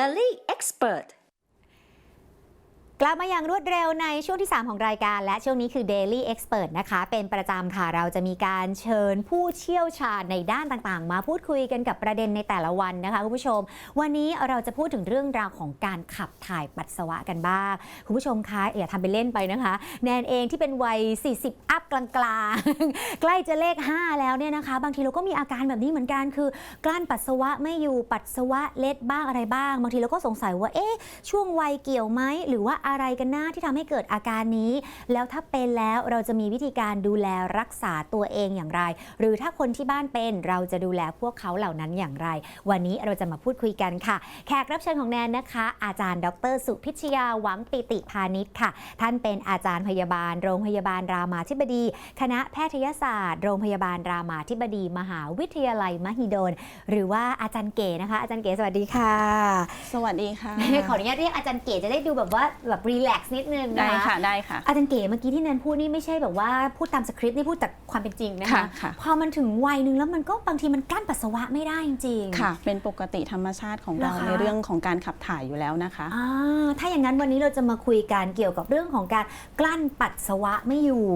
Daily Expert กลับมาอย่างรวดเร็วในช่วงที่ 3 ของรายการ และช่วงนี้คือ Daily Expert นะคะ เป็นประจำค่ะ เราจะมีการเชิญผู้เชี่ยวชาญในด้านต่างๆ มาพูดคุยกันกับประเด็นในแต่ละวันนะคะคุณผู้ชม วันนี้เราจะพูดถึงเรื่องราวของการขับถ่ายปัสสาวะกันบ้าง คุณผู้ชมคะอย่าทำเป็นเล่นไปนะคะ แนนเองที่เป็นวัย 40 อัพกลางๆ ใกล้จะเลข 5 แล้วเนี่ยนะคะ บางทีเราก็มีอาการแบบนี้เหมือนกันคือ กลั้นปัสสาวะไม่อยู่ปัสสาวะเล็ดบ้างอะไรบ้าง บางทีเราก็สงสัยว่าเอ๊ะช่วงวัยเกี่ยวไหมหรือว่าอะไรกันนะที่ทำให้เกิดอาการนี้ แล้วถ้าเป็นแล้วเราจะมีวิธีการดูแลรักษาตัวเองอย่างไร หรือถ้าคนที่บ้านเป็นเราจะดูแลพวกเขาเหล่านั้นอย่างไร วันนี้เราจะมาพูดคุยกันค่ะ แขกรับเชิญของแนนนะคะ อาจารย์ ดร สุพิชยาหวังปิติพาณิชย์ค่ะ ท่านเป็นอาจารย์พยาบาล โรงพยาบาลรามาธิบดี คณะแพทยศาสตร์ โรงพยาบาลรามาธิบดี มหาวิทยาลัยมหิดล หรือว่าอาจารย์เก๋นะคะ อาจารย์เก๋สวัสดีค่ะ สวัสดีค่ะ ขออนุญาตเรียกอาจารย์เก๋จะได้ดูแบบว่าแบบรีแลกซ์นิดนึงนะได้คะค่ะได้ค่ะ อาจารย์เก๋เมื่อกี้ที่แนนพูดนี่ไม่ใช่แบบว่าพูดตามสคริปต์นี่พูดจากความเป็นจริงนะคะ ค่ะค่ะ พอมันถึงวัยหนึ่งแล้วมันก็บางทีมันกลั้นปัสสาวะไม่ได้จริงๆค่ะ เป็นปกติธรรมชาติของเราเหรอคะ ในเรื่องของการขับถ่ายอยู่แล้วนะคะ อ่าถ้าอย่างนั้นวันนี้เราจะมาคุยกันเกี่ยวกับเรื่องของการกลั้นปัสสาวะไม่อยู่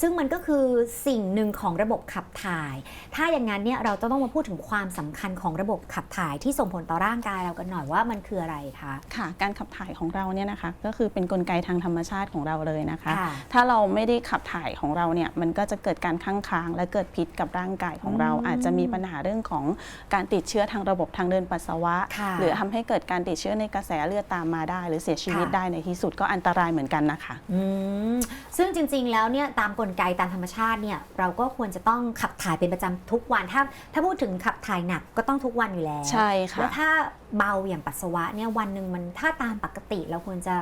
ซึ่งมันก็คือสิ่งหนึ่งของระบบขับถ่าย ถ้าอย่างนั้นเนี่ยเราจะต้องมาพูดถึงความสำคัญของระบบขับถ่ายที่ส่งผลต่อร่างกายเรากันหน่อยว่ามันคืออะไรคะ ค่ะ การขับถ่ายของเราเนี่ยนะคะ ก็คือเป็นนกลไกทางธรรมชาติของเราเลยนะคะค่ะถ้าเราไม่ได้ขับถ่ายของเราเนี่ยมันก็จะเกิดการข้างค้างและเกิดพิษกับร่างกายของเราอืมอาจจะมีปัญหาเรื่องของการติดเชื้อทางระบบทางเดินปัสสาวะค่ะหรือทำให้เกิดการติดเชื้อในกระแสเลือดตามมาได้ หรือเสียชีวิตค่ะได้ในที่สุดก็อันตรายเหมือนกันนะคะอืมซึ่งจริง ๆ แล้วเนี่ยตามกลไกตามธรรมชาติเนี่ยเราก็ควรจะต้องขับถ่ายเป็นประจำทุกวันถ้าถ้าพูดถึงขับถ่ายหนักก็ต้องทุกวันอยู่แล้วใช่แล้ค่ะวถ้า เบาอย่างปัสสาวะเนี่ยวันหนึ่งมันถ้าตามปกติเราควรจะ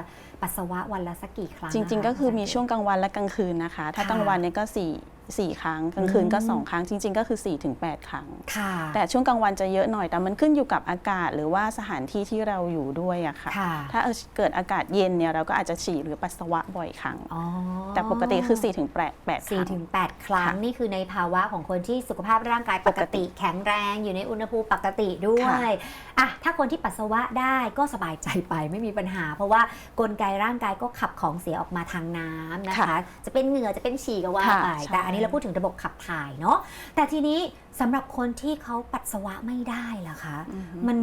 ปัสสาวะวันละสักกี่ครั้งจริงะะๆก็คือมีาจารย์ช่วงกลางวันและกลางคืนนะคะ ถ้าค่ะกลางวันเนี่ยก็4 4 ครั้ง กลางคืนก็อืม2ครั้งจริง ๆ ก็คือ 4-8 ครั้งค่ะแต่ช่วงกลางวันจะเยอะหน่อย แต่มันขึ้นอยู่กับอากาศหรือว่าสถานที่ที่เราอยู่ด้วยอะค่ะค่ะถ้าเกิดอากาศเย็นเนี่ยเราก็อาจจะฉี่หรือปัสสาวะบ่อยครั้งอ๋อแต่ปกติคือ 4-8 8คสี่รั้งถึงแปดครั้งค่ะนี่คือในภาวะของคนที่สุขภาพร่างกายปกติ แข็งแรงอยู่ในอุณหภูมิปกติด้วยค่ะอะถ้าคนที่ปัสสาวะได้ก็สบายใจไปไม่มีปัญหา เพราะว่ากลไกร่างกายก็ขับของเสียออกมาทางน้ำนะคะค่ะจะเป็นเหงื่อจะเป็นฉี่ก็ว่าค่ะไปใช่แต่อันนี้เราพูดถึงระบบขับถ่ายเนาะแต่ทีนี้สำหรับคนที่เขาปัสสาวะไม่ได้ล่ะคะอือฮึมัน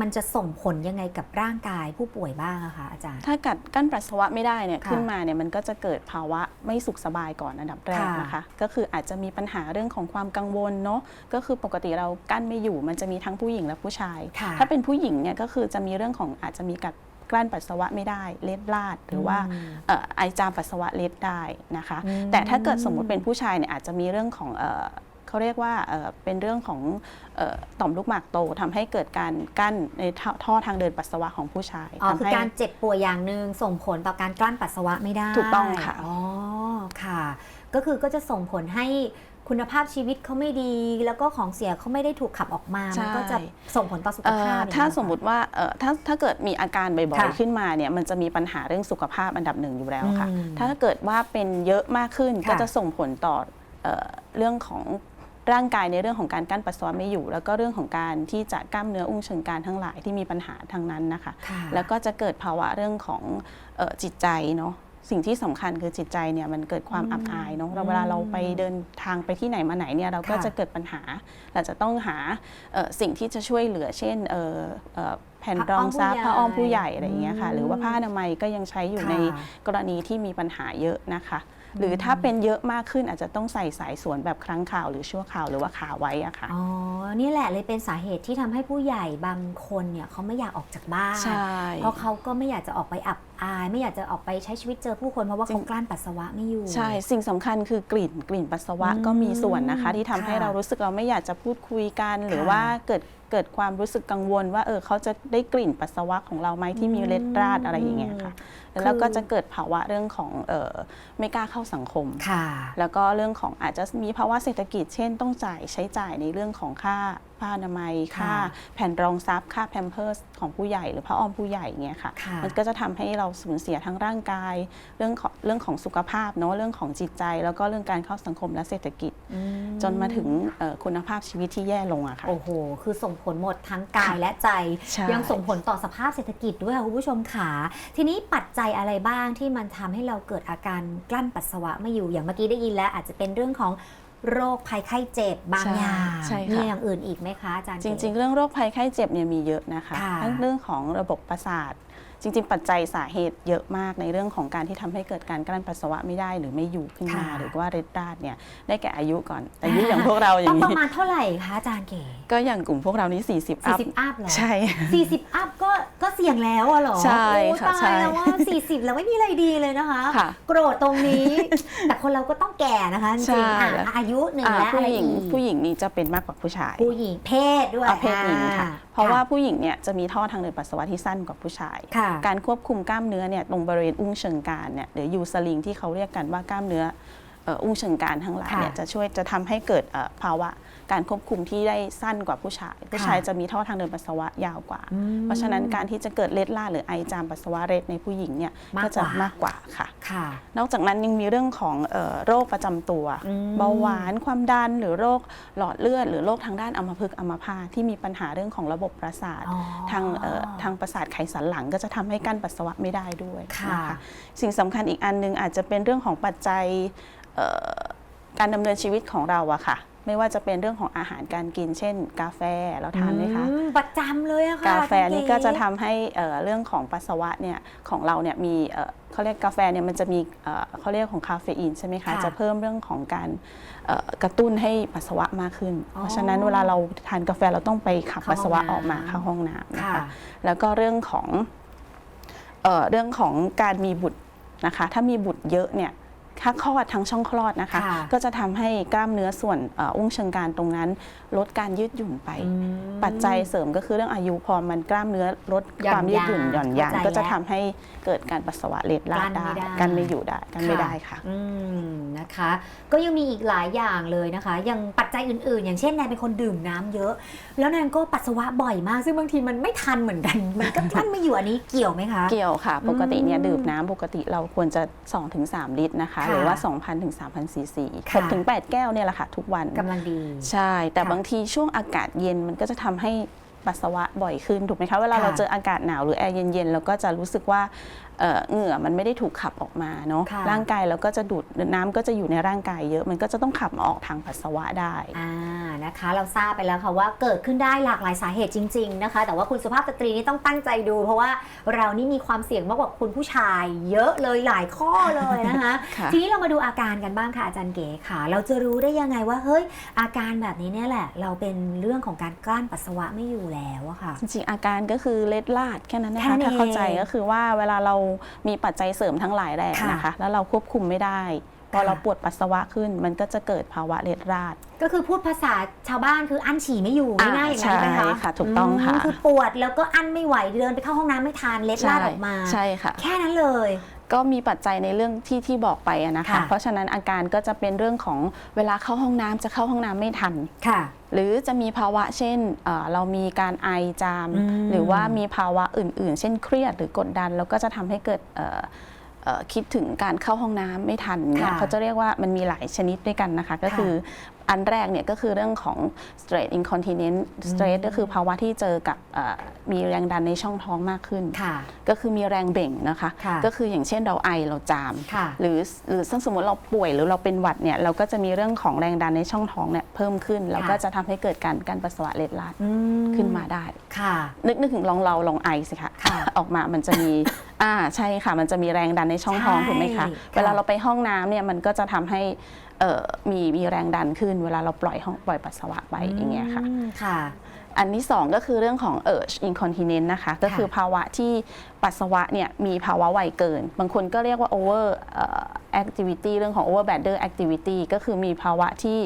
มันจะส่งผลยังไงกับร่างกายผู้ป่วยบ้างอะคะอาจารย์ ถ้ากัดกั้นปัสสาวะไม่ได้เนี่ยค่ะขึ้นมาเนี่ยมันก็จะเกิดภาวะไม่สุขสบายก่อนอันดับแรกค่ะนะคะ ก็คืออาจจะมีปัญหาเรื่องของความกังวลเนาะก็คือปกติเรากั้นไม่อยู่ มันจะมีทั้งผู้หญิงและผู้ชายค่ะถ้าเป็นผู้หญิงเนี่ยก็คือจะมีเรื่องของอาจจะมีกัด กลั้นปัสสาวะไม่ได้เล็ดลาดหรือว่าอืมเอ่อไอจามปัสสาวะเล็ดได้นะคะอืมแต่ถ้าเกิดสมมุติเป็นผู้ชายเนี่ยอาจจะมีเรื่องของเอ่อเขาเรียกว่าเอ่อเป็นเรื่องของเอ่อต่อมลูกหมากโตทำให้เกิดการกั้นในท่อท่อทางเดินปัสสาวะของผู้ชายอ๋อทำคือให้การเจ็บป่วยอย่างหนึ่งส่งผลต่อการกลั้นปัสสาวะไม่ได้ ถูกต้องค่ะอ๋อค่ะ ก็คือก็จะส่งผลให้ คุณภาพชีวิตเขาไม่ดี แล้วก็ของเสียเขาไม่ได้ถูกขับออกมาใช่มันก็จะส่งผลต่อสุขเอ่อภาพอย่งถ้านี้เหรอสมมุติว่าเอ่อถ้าถ้าเกิดมีอาการบ่อยค่ะๆขึ้นมาเนี่ยมันจะมีปัญหาเรื่องสุขภาพอันดับหนึ่งอยู่แล้วค่ะอืมถ้าเกิดว่าเป็นเยอะมากขึ้นค่ะก็จะส่งผลต่อเอ่อเรื่องของร่างกายในเรื่องของการกั้นปัสสาวะไม่อยู่ แล้วก็เรื่องของการที่จะกล้ามเนื้ออุ้งเชิงกรานทั้งหลายที่มีปัญหาทางนั้นนะคะค่ะแล้วก็จะเกิดภาวะเรื่องของเออจิตใจเนาะ สิ่งที่สำคัญคือจิตใจเนี่ยมันเกิดความอืมอับอายเนาะเราอืมเวลาเราไปเดินทางไปที่ไหนมาไหนเนี่ยเราก็ค่ะจะเกิดปัญหาเราจะต้องหาเอ่อสิ่งที่จะช่วยเหลือ เช่นเอ่อเอ่อแผ่นผ้ารองซับอ้อมผู้ผ้าอ้อมผู้ใหใหญ่ญ่อะไรอย่างเงี้ยค่ะอืมหรือว่าผ้าอนามัยก็ยังใช้อยู่ค่ะในกรณีที่มีปัญหาเยอะนะคะ หรือถ้าเป็นเยอะมากขึ้นอาจจะต้องใส่สายสวนแบบครั้งข่าวหรือชั่วข่าวหรือว่าขาไว้อะค่ะอ๋อนี่แหละเลยเป็นสาเหตุที่ทำให้ผู้ใหญ่บางคนเนี่ยเขาไม่อยากออกจากบ้านใช่เพราะเขาก็ไม่อยากจะออกไปอับอาย ไม่อยากจะออกไปใช้ชีวิตเจอผู้คนเพราะว่าจริเขางกลั้นปัสสาวะไม่อยู่ใช่สิ่งสำคัญคือกลิ่นกลิ่นปัสสาวะอืมก็มีส่วนนะคะ ที่ทำให้ค่ะเรารู้สึกเราไม่อยากจะพูดคุยกัน หรือค่ะว่าเกิดเกิดความรู้สึกกังวลว่าเออเขาจะได้กลิ่นปัสสาวะของเราไหมที่มีเล็ดราดอะไรอย่างเงี้ยค่ะ แล้วเราก็จะเกิดภาวะเรื่องของเออไม่กล้าเข้าสังคมค่ะแล้วก็เรื่องของอาจจะมีภาวะเศรษฐกิจ เช่นต้องจ่ายใช้จ่ายในเรื่องของค่าผ้าอนามัย ค่ะค่าแผ่นรองซับค่าแพมเพิร์สของผู้ใหญ่หรือผ้าอ้อมผู้ใหญ่เงี้ยค่ะค่ะมันก็จะทำให้เราสูญเสียทั้งร่างกาย เรื่องของเรื่องของสุขภาพเนาะเรื่องของจิตใจ แล้วก็เรื่องการเข้าสังคมและเศรษฐกิจอืมจนมาถึงเอ่อคุณภาพชีวิตที่แย่ลงอะค่ะ โอ้โห คือส่งผลหมดทั้งกายและใจใช่ยังส่งผลต่อสภาพเศรษฐกิจด้วยค่ะคุณผู้ชมขาทีนี้ปัจจัยอะไรบ้างที่มันทำให้เราเกิดอาการกลั้นปัสสาวะไม่อยู่อย่างเมื่อกี้ได้ยินแล้ว อาจจะเป็นเรื่องของโรคภัยไข้เจ็บบางใช่อย่างใช่ค่ะมีอย่างอื่นอีกไหมคะอาจารย์จริง ๆ เรื่องโรคภัยไข้เจ็บเนี่ยมีเยอะนะคะค่ะทั้งเรื่องของระบบประสาท จริง ๆ ปัจจัยสาเหตุเยอะมากในเรื่องของการที่ทำให้เกิดการกลั้นปัสสาวะไม่ได้หรือไม่อยู่ขึ้นมาค่ะหรือว่าเร็ดราดเนี่ยได้แก่อายุก่อนอายุอย่างพวกเราอต้อย่างงประนี้มาณเท่าไหร่คะอาจารย์เก๋ก็อย่างกลุ่มพวกเรานี่40 อัพ40อัพเหรอใช่40 อัพก็ก็เสี่ยงแล้วอะเหรอใช่โอ้ค่ะตาใช่ยแล้วว่า 40 แล้วไม่มีอะไรดีเลยนะคะค่ะโกรธตรงนี้ แต่คนเราก็ต้องแก่นะคะจใช่ริงๆอะแล้วอายุหนึ่งอ่าและผู้อะไรหญิงอีกผู้หญิงนี่จะเป็นมากกว่าผู้ชาย ผู้หญิงเพศด้วยเอาเพศหญิงค่ะอ่เพราะว่าผู้หญิงเนี่ยจะมีท่อทางเดินปัสสาวะที่สั้นกว่าผู้ชายค่ะการควบคุมกล้ามเนื้อเนี่ยตรงบริเวณอุ้งเชิงกรานเนี่ยหรือยูสลิงที่เขาเรียกกันว่ากล้ามเนื้อเอ่ออุ้งเชิงกรานทั้งหลายเนี่ยค่ะจะช่วยจะทำให้เกิดเอ่อภาวะ การควบคุมที่ได้สั้นกว่าผู้ชาย ผู้ชายจะมีท่อทางเดินปัสสาวะยาวกว่าอืมเพราะฉะนั้นการที่จะเกิดเล็ดลาดหรือไอจามปัสสาวะเร็ดในผู้หญิงเนี่ยมากก็จะกว่ามมากกว่าค่ะค่ะ นอกจากนั้นยังมีเรื่องของเอ่อโรคประจำตัวอืมเบาหวานความดันหรือโรคหลอดเลือด หรือโรคทางด้านอัมพฤกษ์อัมพาตที่มีปัญหาเรื่องของระบบประสาทอ๋อทางเอ่อทางประสาทไขสันหลังก็จะทำให้กั้นปัสสาวะไม่ได้ด้วยค่ะนะคะสิ่งสำคัญอีกอันหนึงอาจจะเป็นเรื่องของปัจจัยเอ่อการดำเนินชีวิตของเราอะค่ะ ไม่ว่าจะเป็นเรื่องของอาหารการกิน เช่น กาแฟเราทานไหมคะอืมประจำเลยอะค่ะกาแฟนี่ก็จะทำอาารย์ให้เอ่อเรื่องของปัสสาวะเนี่ยของเราเนี่ยมีเอ่อเขาเรียกกาแฟเนี่ยมันจะมีเอ่อเขาเรียกของคาเฟอีนใช่ไหมคะค่ะจะเพิ่มเรื่องของการเอ่อกระตุ้นให้ปัสสาวะมากขึ้นอ๋อเพราะฉะนั้นเวลาเราทานกาแฟเราต้องไปขับเข้าปัสสาวะห้องน้ำออกมาเข้าห้องน้ำนะค่ะคะแล้วก็เรื่องของเอ่อเรื่องของการมีบุตรนะคะถ้ามีบุตรเยอะเนี่ย ถ้าคลอดทั้งช่องคลอดนะคะค่ะก็จะทำให้กล้ามเนื้อส่วนเอ่ออุ้งเชิงกรานตรงนั้น ลดการยืดหยุ่นไปอืมปัจจัยเสริมก็คือเรื่องอายุพอมันกล้ามเนื้อลดหย่อนความยืดหยุ่นยานหย่อนยานเข้าใจก็จะแล้วทำให้เกิดการปัสสาวะเล็ดลาดกลั้ได้นไม่ได้กันไม่อยู่ได้กันไม่ได้ค่ะอืมนะคะ ก็ยังมีอีกหลายอย่างเลยนะคะอย่างปัจจัยอื่นๆ อย่างเช่นแนนเป็นคนดื่มน้ำเยอะ แล้วแนนก็ปัสสาวะบ่อยมาก ซึ่งบางทีมันไม่ทันเหมือนกันมันก็กลั้นไม่อยู่อันนี้เกี่ยวไหมคะ เกี่ยวค่ะ ปกติเนี่ยอืมดื่มน้ำปกติเราควรจะ 2-3 ลิตรนะคะค่ะหรือว่า 2,000ถึง3,000ซีซีค่ะ6-8แก้วเนี่ยแหละค่ะทุกวันกำลังดี ใช่ แต่ค่ะบางทีช่วงอากาศเย็นมันก็จะทำให้ ปัสสาวะบ่อยขึ้นถูกไหมคะเวลาค่ะเราเจออากาศหนาวหรือแอร์เย็นๆเราก็จะรู้สึกว่าเอ่อเหงื่อมันไม่ได้ถูกขับออกมาเนาะค่ะร่างกายเราก็จะดูดน้ำก็จะอยู่ในร่างกายเยอะ มันก็จะต้องขับมาออกทางปัสสาวะได้อ่านะคะ เราทราบไปแล้วค่ะว่าเกิดขึ้นได้หลากหลายสาเหตุจริง ๆนะคะ แต่ว่าคุณสุภาพสตรีนี่ต้องตั้งใจดู เพราะว่าเรานี่มีความเสี่ยงมากกว่าคุณผู้ชาย เยอะเลยหลายข้อเลยนะคะค่ะทีนี้เรามาดูอาการกันบ้างค่ะอาจารย์เก๋ค่ะ เราจะรู้ได้ยังไงว่าเฮ้ยอาการแบบนี้เนี่ยแหละ เราเป็นเรื่องของการกลั้นปัสสาวะไม่อยู่แล้วอะค่ะ จริงๆอาการก็คือเล็ดลาดแค่นั้นนะแค่คะนั้นถ้าเข้าใจเองก็คือว่าเวลาเรามีปัจจัยเสริมทั้งหลายแหล่ค่ะนะคะ แล้วเราควบคุมไม่ได้พอค่ะเราปวดปัสสาวะขึ้นมันก็จะเกิดภาวะเล็ดราด ก็คือพูดภาษาชาวบ้านคืออั้นฉี่ไม่อยู่อ่าง่ายๆอย่างนั้นไหมใช่คะค่ะถูกต้องค่ะมคือปวดแล้วก็อั้นไม่ไหวเดินไปเข้าห้องน้ำไม่ทานเล็ดลาดออกมา ใช่ค่ะ แค่นั้นเลย ก็มีปัจจัยในเรื่องที่ที่บอกไปอะนะคะ ค่ะ เพราะฉะนั้นอาการก็จะเป็นเรื่องของเวลาเข้าห้องน้ำจะเข้าห้องน้ำไม่ทัน ค่ะ หรือจะมีภาวะเช่นเอ่อเรามีการไอจาม อืม หรือว่ามีภาวะอื่น ๆ เช่นเครียดหรือกดดัน แล้วก็จะทำให้เกิดเอ่อเอ่อคิดถึงการเข้าห้องน้ำไม่ทันเนี่ยค่ะเขาจะเรียกว่ามันมีหลายชนิดด้วยกันนะคะ ก็คือ อันแรกเนี่ยก็คือเรื่องของ stress incontinence stress ก็คือภาวะที่เจอกับเอ่อมีแรงดันในช่องท้องมากขึ้นค่ะก็คือมีแรงเบ่งนะคะค่ะก็คืออย่างเช่นเราไอเราจามค่ะหรือหรือสมมติเราป่วยหรือเราเป็นหวัดเนี่ยเราก็จะมีเรื่องของแรงดันในช่องท้องเนี่ยเพิ่มขึ้น แล้วก็จะทำให้เกิดการการปัสสาวะเล็ดลาดอืขึ้นมาได้ค่ะ นึกนึกถึงลองเราลองไอสิคะค่ะออกมามันจะมีอ่าใช่ค่ะ มันจะมีแรงดันในช่องท้องใช่ถูกไหมคะค่ะเวลาเราไปห้องน้ำเนี่ยมันก็จะทำให้เอ่อ มีมีแรงดันขึ้น เวลาเราปล่อยห้องปล่อยปัสสาวะไปอย่างเงี้ยค่ะอืมค่ะ อันที่สองก็คือเรื่องของ urge incontinence นะคะ ก็คือภาวะที่ปัสสาวะเนี่ยมีภาวะไวเกิน บางคนก็เรียกว่า over เอ่อ activity เรื่องของ overbladder activity ก็คือมีภาวะที่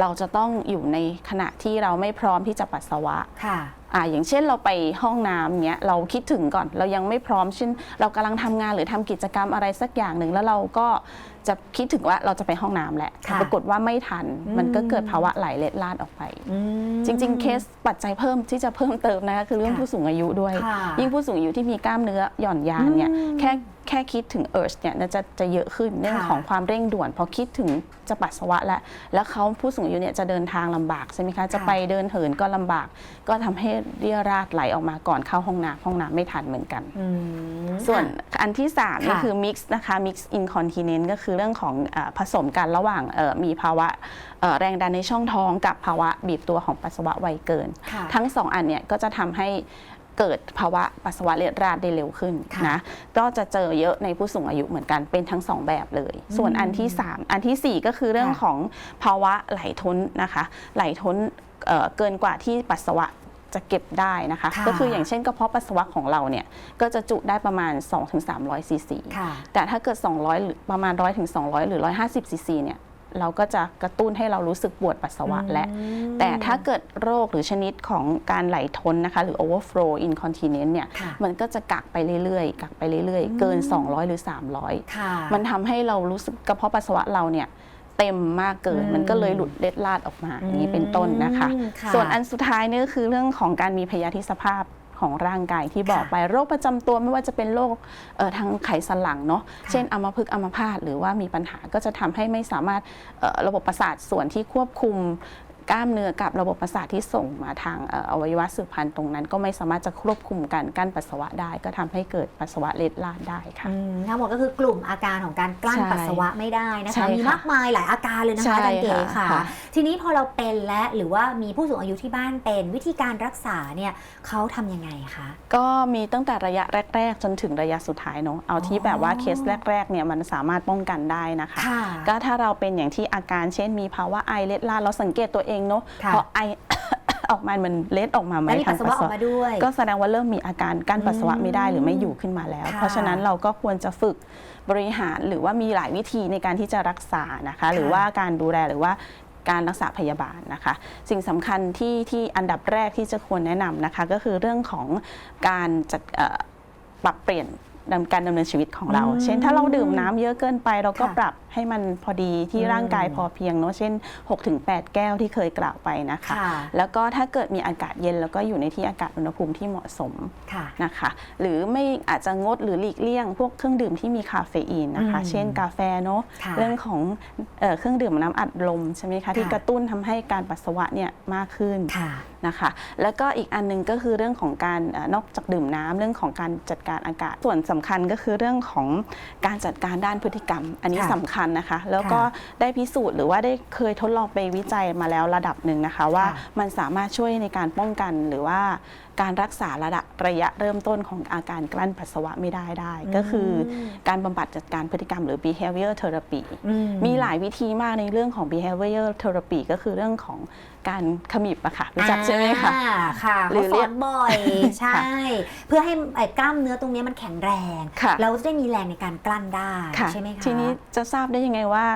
เราจะต้องอยู่ในขณะที่เราไม่พร้อมที่จะปัสสาวะค่ะอ่าอย่างเช่นเราไปห้องน้ำเนี้ยเราคิดถึงก่อนเรายังไม่พร้อมเช่น เรากำลังทำงานหรือทำกิจกรรมอะไรสักอย่างหนึ่งแล้วเราก็จะคิดถึงว่าเราจะไปห้องน้ำแหละค่ะปรากฏว่าไม่ทันอืมมันก็เกิดภาวะไหลเล็ดลาดออกไปอืมจริง ๆ เคสปัจจัยเพิ่มที่จะเพิ่มเติมนะคะคือเรื่องค่ะผู้สูงอายุด้วยค่ะยิ่งผู้สูงอายุที่มีกล้ามเนื้อหย่อนยานเนี่ยอืมแค่แค่คิดถึงเอิร์ชเนี่ยน่าจะจะเยอะขึ้นเรื่องค่ะของความเร่งด่วนพอคิดถึงจะปัสสาวะแล้วแล้วเขาผู้สูงอายุเนี่ยจะเดินทางลำบากใช่ไหมคะจะค่ะไปเดินเหินก็ลำบาก ก็ทำให้เรียราดไหลออกมาก่อนเข้าห้องน้ำห้องน้ำไม่ทันเหมือนกันอืมส่วนอะอันที่3นี่ค่ะคือ mix นะคะ mix incontinence ก็คือเรื่องของอาผสมกันระหว่างเอ่อมีภาวะเอ่อแรงดันในช่องท้องกับภาวะบีบตัวของปัสสาวะไวเกินค่ะทั้ง 2 อันเนี่ยก็จะทำให้ เกิดภาวะปัสสาวะเลือดราดได้เร็วขึ้นค่ะนะก็จะเจอเยอะในผู้สูงอายุเหมือนกันเป็นทั้ง 2 แบบเลย ส่วนอันที่ 3 อันทีสี่4 ก็คือเรื่องค่ะของภาวะไหลท้นนะคะไหลท้นเอ่อเกินกว่าที่ปัสสาวะจะเก็บได้นะคะค่ะก็คืออย่างเช่นกระเพาะปัสสาวะของเราเนี่ยก็จะจุได้ประมาณ 2-300ซีซีค่ะแต่ถ้าเกิด 200 หรือประมาณ 100ถึง200 หรือ 150ซีซีเนี่ย เราก็จะกระตุ้นให้เรารู้สึกปวดปัสสาวะและอืมแต่ถ้าเกิดโรคหรือชนิดของการไหลท้นนะคะ หรือ overflow incontinence เนี่ยค่ะมันก็จะกักไปเรื่อยๆ กักไปเรื่อยๆ เกิน 200 หรือ 300ค่ะมันทำให้เรารู้สึกกระเพาะปัสสาวะเราเนี่ยเต็มมากเกินอืมมันก็เลยหลุดเล็ดลาดออกมาอย่างนี้เป็นต้นนะคะอืมค่ะส่วนอันสุดท้ายนี่ก็คือเรื่องของการมีพยาธิสภาพ ของร่างกายที่บอกค่ะไปโรคประจำตัวไม่ว่าจะเป็นโรคเอ่อทางไขสันหลังเนาะค่ะเช่นอัมพฤกษ์อัมพาตหรือว่ามีปัญหาก็จะทำให้ไม่สามารถเอ่อระบบประสาทส่วนที่ควบคุม กล้ามเนื้อกับระบบประสาทที่ส่งมาทางเอ่ออวัยวะสืบพันธุ์ตรงนั้น ก็ไม่สามารถจะควบคุมการกั้นปัสสาวะได้ ก็ทำให้เกิดปัสสาวะเล็ดลาดได้ค่ะอืมทั้งหมดก็คือกลุ่มอาการของการกลั้นใช่ปัสสาวะไม่ได้นะใช่คะค่ะมีมากมายหลายอาการเลยนะใช่คะอาจารย์เก๋ค่ะค่ะค่ะ ทีนี้พอเราเป็นและหรือว่ามีผู้สูงอายุที่บ้านเป็นวิธีการรักษาเนี่ยเขาทำยังไงคะก็มีตั้งแต่ระยะแรก ๆ จนถึงระยะสุดท้ายเนาะเอาที่อ๋อแบบว่าเคสแรกๆเนี่ยมันสามารถป้องกันได้นะคะค่ะก็ถ้าเราเป็นอย่างที่อาการเช่น มีภาวะไอเล็ดลาดเราสังเกตตัวเองเนาะค่ะ พอไอ ออกมามันเล็ดออกมาไหมแล้วมีทาปัสงสาวะออกมาด้วย ก็แสดงว่าเริ่มมีอาการกั้นปัสสาวะไม่ได้หรือไม่อยู่ขึ้นมาแล้ว ค่ะเพราะฉะนั้นเราก็ควรจะฝึกบริหารหรือว่ามีหลายวิธีในการที่จะรักษานะคะ หรือว่าการดูแลหรือว่าการรักษาพยาบาลนะคะ สิ่งสำคัญที่ที่อันดับแรกที่จะควรแนะนำนะคะ ก็คือเรื่องของการจัดเอ่อปรับเปลี่ยนดำ การดำเนินชีวิตของเราอืมเช่นถ้าเราดื่มน้ำเยอะเกินไป เราก็ค่ะปรับให้มันพอดีที่อืมร่างกายพอเพียงเนาะเช่น 6-8 แก้วที่เคยกล่าวไปนะคะค่ะแล้วก็ถ้าเกิดมีอากาศเย็นแล้วก็อยู่ในที่อากาศอุณหภูมิที่เหมาะสมค่ะนะคะ หรือไม่อาจจะงดหรือหลีกเลี่ยง พวกเครื่องดื่มที่มีคาเฟอีนนะคะอืมเช่นกาแฟเนาะค่ะเรื่องของเอ่อเครื่องดื่มน้ำอัดลมใช่ไหมคะที่ค่ะกระตุ้นทำให้การปัสสาวะเนี่ยมากขึ้นค่ะนะคะแล้วก็อีกอันหนึงก็คือเรื่องของการเออนอกจากดื่มน้ำเรื่องของการจัดการอากาศส่วนสำคัญก็คือเรื่องของการจัดการด้านพฤติกรรม อันนี้ค่ะสำคัญนะคะ แล้วก็ค่ะได้พิสูจน์หรือว่าได้เคยทดลองไปวิจัยมาแล้วระดับหนึ่งนะคะ ว่าค่ะมันสามารถช่วยในการป้องกันหรือว่า การรักษาระดับระยะเริ่มต้นของอาการกลั้นปัสสาวะไม่ได้ได้ ก็คือการบำบัดจัดการพฤติกรรมหรือ behavior therapy อืมีหลายวิธีมากในเรื่องของ behavior therapy ก็คือเรื่องของการขมิบอะค่ะรู้จักใช่ไหมคะอ่าค่ะหรือเขาสเรีอยกนบ่อยใช่ เพื่อให้ไอ้กล้ามเนื้อตรงเนี้ยมันแข็งแรงค่ะเราจะได้มีแรงในการกลั้นได้ค่ะใช่ไหมคะทีนี้จะทราบได้ยังไงว่า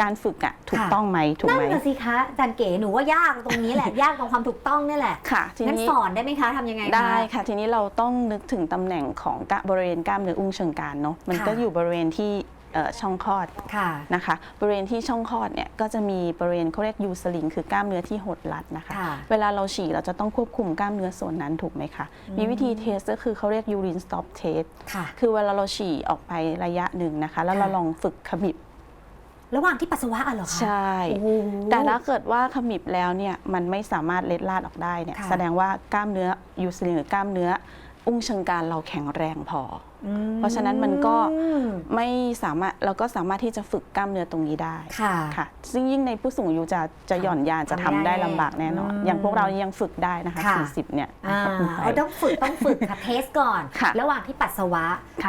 การฝึกอะถูกค่ะต้องไหมถูกนั่นไหมน่ะสิคะอาจารย์เก๋หนูว่ายากตรงนี้แหละ ยากตรงความถูกต้องนี่แหละค่ะทีงั้นนี้สอนได้ไหมคะทำยังไงคะ ได้ค่ะ ทีนี้เราต้องนึกถึงตำแหน่งของกะบริเวณกล้ามเนื้ออุ้งเชิงกรานเนาะมันค่ะ ก็อยู่บริเวณที่เอ่อช่องคลอดค่ะ นะคะ บริเวณที่ช่องคลอดเนี่ยก็จะมีบริเวณเขาเรียกยูสลิงคือกล้ามเนื้อที่หดรัดนะคะ ค่ะ เวลาเราฉี่เราจะต้องควบคุมกล้ามเนื้อส่วนนั้นถูกไหมคะ มีวิธีเทสก็คือเขาเรียกยูรินสต็อปเทส ค่ะ คือเวลาเราฉี่ออกไประยะหนึ่งนะคะ แล้วเราค่ะ ลองฝึกขมิบ ระหว่างที่ปัสสาวะอะเหรอคะ ใช่ โอ้โหแต่ถ้าเกิดว่าขมิบแล้วเนี่ยมันไม่สามารถเล็ดลาดออกได้เนี่ยค่ะ แสดงว่ากล้ามเนื้อยูสลิงหรือกล้ามเนื้อ อุ้งเชิงกานเราแข็งแรงพออเพราะฉะนั้นมันก็ไม่สามารถเราก็สามารถที่จะฝึกกล้ามเนื้อตรงนี้ได้ค่ะค่ะ ซึ่งยิ่งในผู้สูงอายุจะจะหย่อนยานจะทำทำได้ได้ลำบากแน่นอนออย่างพวกเรายังฝึกได้นะคะค่ะ40เนี่ยไอาต้องฝึกต้องฝึกค่ะเทสก่อน ระหว่างที่ปัสสาวะ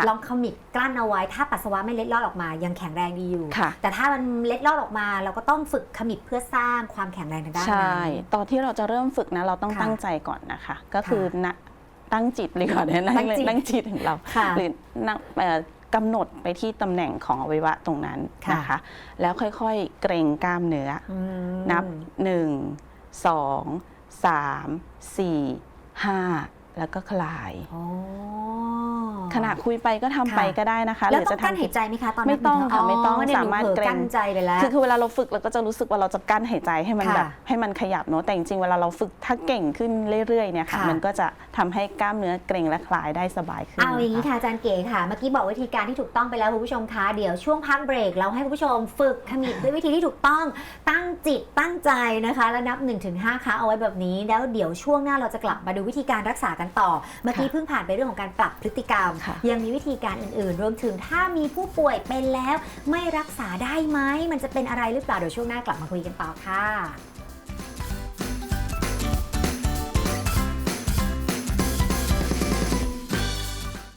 ลองขมิบกลั้นเอาไว้ ถ้าปัสสาวะไม่เล็ดลอดออกมา ยังแข็งแรงดีอยู่ แต่ถ้ามันเล็ดลอดออกมา เราก็ต้องฝึกขมิบเพื่อสร้างความแข็งแรงทางด้านใช่นั้นตอนที่เราจะเริ่มฝึกนะเราต้องตั้งใจก่อนนะคะ ก็คือนะ ตั้งจิตเลยก่อนนะนั่งตั้งจิตตั้งจิตของเราค่ะหรือนั่งเอ่อกำหนดไปที่ตำแหน่งของอวัยวะตรงนั้นค่ะนะคะ แล้วค่อยๆ เกรงกล้ามเนื้ออืมนับ 1 2 3 4 5 แล้วก็คลายอ๋อ ขณะคุยไปก็ทำไปค่ะก็ได้นะคะแล้วหรืต้องกั้นทำหายใจไหมคะตอนไม่ต้องค่ะไม่ต้องเนี่ยหนูสามารถเผลอเกรงกั้นใจไปแล้วคือคือเวลาเราฝึกเราก็จะรู้สึกว่าเราจะกั้นหายใจให้มันค่ะแบบให้มันขยับเนอะแต่จริงๆเวลาเราฝึกถ้าเก่งขึ้นเรื่อยๆเนี่ยค่ะค่ะมันก็จะทำให้กล้ามเนื้อเกร็งและคลายได้สบายขึ้นเอาอย่างนี้ค่ะค่ะอาจารย์เก๋ค่ะเมื่อกี้บอกวิธีการที่ถูกต้องไปแล้วคุณผู้ชมคะเดี๋ยวช่วงพักเบรกเราให้คุณผู้ชมฝึกขมิบด้วยวิธีที่ถูกต้องตั้งจิตตั้งใจนะคะ แล้วนับ 1-5คะเอาไว้แบบนี้แล้วเดี๋ยวช่วงหน้าเราจะกลับมาดูวิธีการรักษากันต่อ เมื่อกี้เพิ่งผ่านไปเรื่องของการปรับพฤติกรรมค่ะ ยังมีวิธีการอื่นๆ รวมถึงถ้ามีผู้ป่วยเป็นแล้ว ไม่รักษาได้ไหมมันจะเป็นอะไรหรือเปล่าเดี๋ยวช่วงหน้ากลับมาคุยกันต่อค่ะ